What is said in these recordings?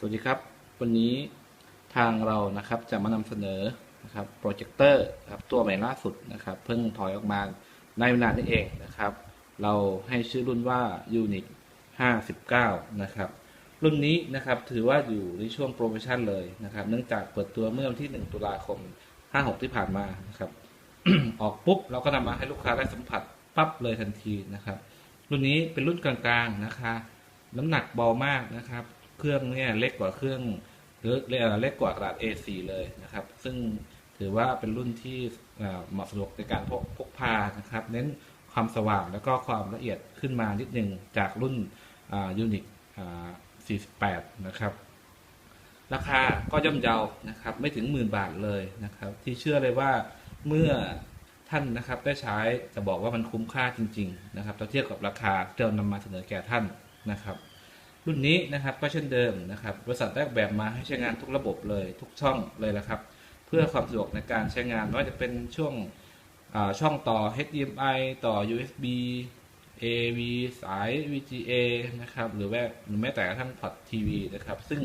สวัสดีครับ วันนี้ทางเรานะครับจะมานำเสนอนะครับโปรเจคเตอร์ครับตัวใหม่ล่าสุดนะครับ เพิ่งถอยออกมาในเวลานี้เองนะครับ เราให้ชื่อรุ่นว่า Unix 59 นะครับ รุ่นนี้นะครับถือว่าอยู่ในช่วงโปรโมชั่นเลยนะครับ เนื่องจากเปิดตัวเมื่อวันที่ 1 ตุลาคม 56 ที่ผ่านมานะครับ ออกปุ๊บเราก็นำมาให้ลูกค้าได้สัมผัสปั๊บเลยทันทีนะครับ รุ่นนี้เป็นรุ่นกลางๆนะคะ น้ำหนักเบามากนะครับ เครื่องเนี่ยเล็กกว่าเครื่องหรือเล็กกว่ากระดาษ A4 เลยนะครับ ซึ่งถือว่าเป็นรุ่นที่เหมาะสะดวกในการพกพกพานะครับ เน้นความสว่างแล้วก็ความละเอียดขึ้นมานิดหนึ่งจากรุ่นยูนิค48 นะครับ ราคาก็ย่อมเยานะครับ ไม่ถึงหมื่นบาทเลยนะครับ ที่เชื่อเลยว่าเมื่อท่านนะครับได้ใช้จะบอกว่ามันคุ้มค่าจริง ๆ นะครับถ้าเทียบกับราคาที่เรานำมาเสนอแก่ท่านนะครับ รุ่นนี้นะครับก็เช่นเดิมนะครับบริษัทได้ออกแบบมาให้ใช้งานทุกระบบเลยทุกช่องเลยละครับ เพื่อความสะดวกในการใช้งานไม่ว่าจะเป็นช่วงช่องต่อ HDMI ต่อ USB AV สาย VGA นะครับหรือแม้หรือแม้แต่กระทั่งพอร์ตทีวีนะครับ ซึ่ง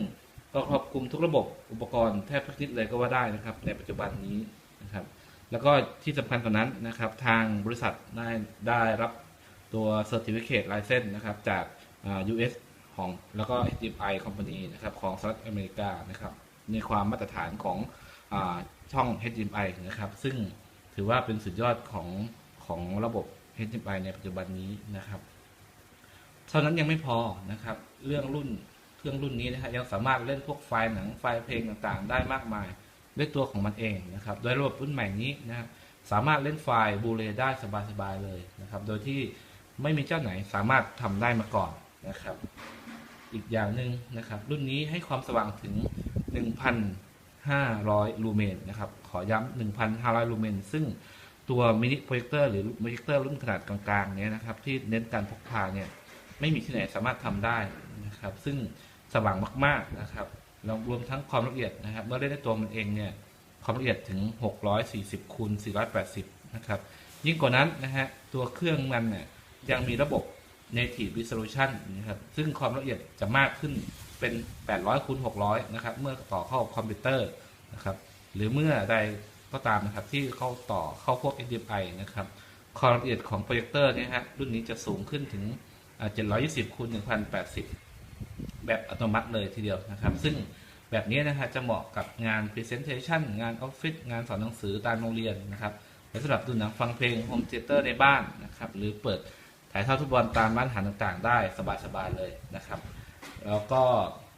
ก็ครอบคลุมทุกระบบอุปกรณ์แทบทุกชนิดเลยก็ว่าได้นะครับ ในปัจจุบันนี้นะครับ แล้วก็ที่สำคัญกว่านั้นนะครับ ทางบริษัทได้ได้รับตัว Certificate License นะครับจาก US ของแล้วก็ HDI Company นะครับของสหรัฐอเมริกานะครับในความมาตรฐานของอช่อง HDI นะครับ ซึ่งถือว่าเป็นสุดยอดของของระบบ HDI ในปัจจุบันนี้นะครับ เท่านั้นยังไม่พอนะครับ เรื่องรุ่นเครื่องรุ่นนี้นะครับยังสามารถเล่นพวกไฟล์หนังไฟล์เพลงต่างๆ ได้มากมายด้วยตัวของมันเองนะครับโดยระบบรุ่นใหม่นี้นะสามารถเล่นไฟล์บูเลได้สบายๆเลยนะครับ โดยที่ไม่มีเจ้าไหนสามารถทำได้มาก่อนนะครับ อีกอย่างหนึ่งนะครับ รุ่นนี้ให้ความสว่างถึง 1,500 ลูเมนนะครับ ขอย้ำ1,500 ลูเมน ซึ่งตัวมินิโปรเจคเตอร์หรือโปรเจคเตอร์รุ่นขนาดกลางๆเนี้ยนะครับ ที่เน้นการพกพาเนี่ยไม่มีที่ไหนสามารถทำได้นะครับ ซึ่งสว่างมากๆนะครับแล้วรวมทั้งความละเอียดนะครับ เมื่อเล่นในตัวมันเองเนี่ยความละเอียดถึง 640คูณ480 นะครับ ยิ่งกว่านั้นนะฮะตัวเครื่องมันเนี่ยยังมีระบบ native resolution นะครับ ซึ่งความละเอียดจะมากขึ้นเป็น 800คูณ600 นะครับ เมื่อต่อเข้าคอมพิวเตอร์นะครับ หรือเมื่อใดก็ตามนะครับที่เข้าต่อเข้าพวก HDMI นะครับ ความละเอียดของโปรเจคเตอร์เนี่ยฮะรุ่นนี้จะสูงขึ้นถึง 720คูณ1080 แบบอัตโนมัติเลยทีเดียวนะครับ ซึ่งแบบนี้นะฮะจะเหมาะกับงาน Presentation งานออฟฟิศงานสอนหนังสือตามโรงเรียนนะครับและสำหรับดูหนังฟังเพลงโฮมเทเตอร์ในบ้านนะครับ หรือเปิด ถ่ายทอดฟุตบอลตามร้านอาหารต่างๆ ได้สบายๆเลยนะครับ แล้วก็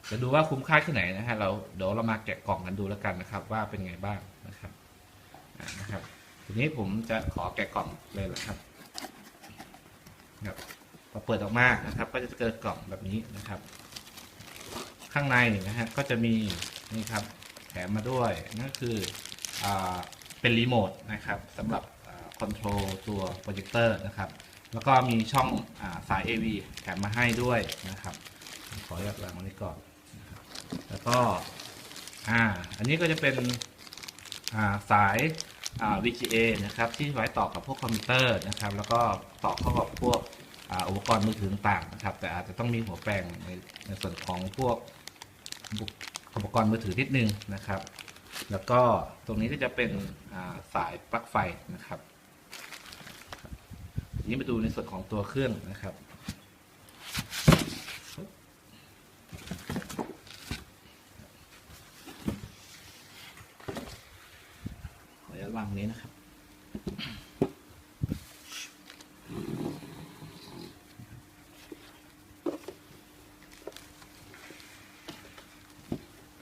จะดูว่าคุ้มค่าที่ไหนนะฮะเราเดี๋ยวเรามาแกะกล่องกันดูแล้วกันนะครับ ว่าเป็นไงบ้างนะครับนะครับ ทีนี้ผมจะขอแกะกล่องเลยนะครับครับพอเปิดออกมานะครับ ก็จะเกิดกล่องแบบนี้นะครับ ข้างในนะฮะก็จะมีนี่ครับแถมมาด้วยนั่นคืออเป็นรีโมทนะครับสำหรับคอนโทรลตัวโปรเจคเตอร์นะครับ แล้วก็มีช่องอาสาย AV แถมมาให้ด้วยนะครับ ขออนุญาตวางไว้ก่อนนะครับแล้วก็อ่าอันนี้ก็จะเป็นอ่าสายอ่า VGA นะครับที่ไว้ต่อกับพวกคอมพิวเตอร์นะครับ แล้วก็ต่อเข้ากับพวกอ่าอุปกรณ์มือถือต่างๆนะครับ แต่อาจจะต้องมีหัวแปลงในในส่วนของพวกอุปกรณ์มือถือนิดนึงนะครับ แล้วก็ตรงนี้ก็จะเป็นาสายปลั๊กไฟนะครับ ทีนี้มาดูในส่วนของตัวเครื่องนะครับ ขออนุญาตวางนี้นะครับ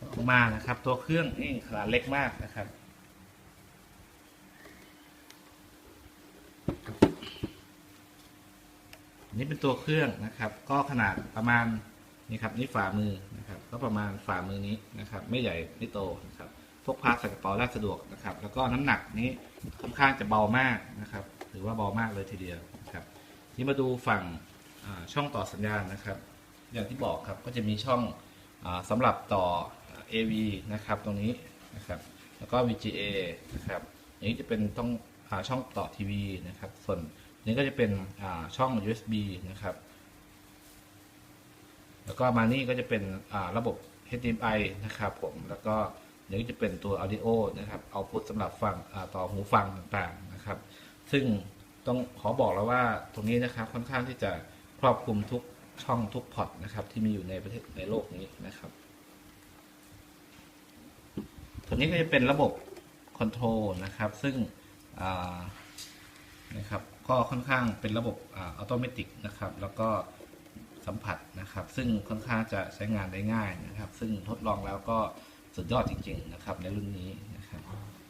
ออกมานะครับ ตัวเครื่องนี่ขนาดเล็กมากนะครับ นี่เป็นตัวเครื่องนะครับ ก็ขนาดประมาณนี่ครับนี่ฝ่ามือนะครับ ก็ประมาณฝ่ามือนี้นะครับ ไม่ใหญ่ไม่โตนะครับพกพาใส่กระเป๋าได้สะดวกนะครับ แล้วก็น้ำหนักนี้ค่อนข้างจะเบามากนะครับถือว่าเบามากเลยทีเดียวนะครับนี่มาดูฝั่งช่องต่อสัญญาณนะครับ อย่างที่บอกครับก็จะมีช่องอาสำหรับต่อ AV นะครับตรงนี้นะครับ แล้วก็ VGA นะครับอย่างนี้จะเป็นต้องอาช่องต่อทีวีนะครับ ส่วน นี้ก็จะเป็นช่อง USB นะครับ แล้วก็มานี่ก็จะเป็นระบบ HDMI นะครับผมแล้วก็เดี๋ยวจะเป็นตัว Audio นะครับเอาพุทสำหรับฟังต่อหูฟังต่างๆนะครับ ซึ่งต้องขอบอกแล้วว่าตรงนี้นะครับค่อนข้างที่จะครอบคลุมทุกช่องทุกพอร์ตนะครับที่มีอยู่ในประเทศในโลกนี้นะครับตัวนี้ก็จะเป็นระบบคอนโทรลนะครับ ซึ่งนะครับ ก็ค่อนข้างเป็นระบบอัตโนมัตินะครับ แล้วก็สัมผัสนะครับ ซึ่งค่อนข้างจะใช้งานได้ง่ายนะครับ ซึ่งทดลองแล้วก็สุดยอดจริง ๆ นะครับ ในรุ่นนี้นะครับ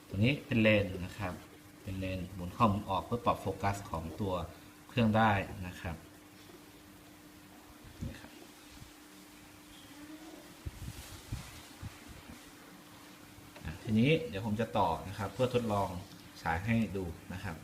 ตัวนี้เป็นเลนนะครับ เป็นเลนหมุนเข้าหมุนออกเพื่อปรับโฟกัสของตัวเครื่องได้นะครับทีนี้เดี๋ยวผมจะต่อนะครับ เพื่อทดลองฉายให้ดูนะครับ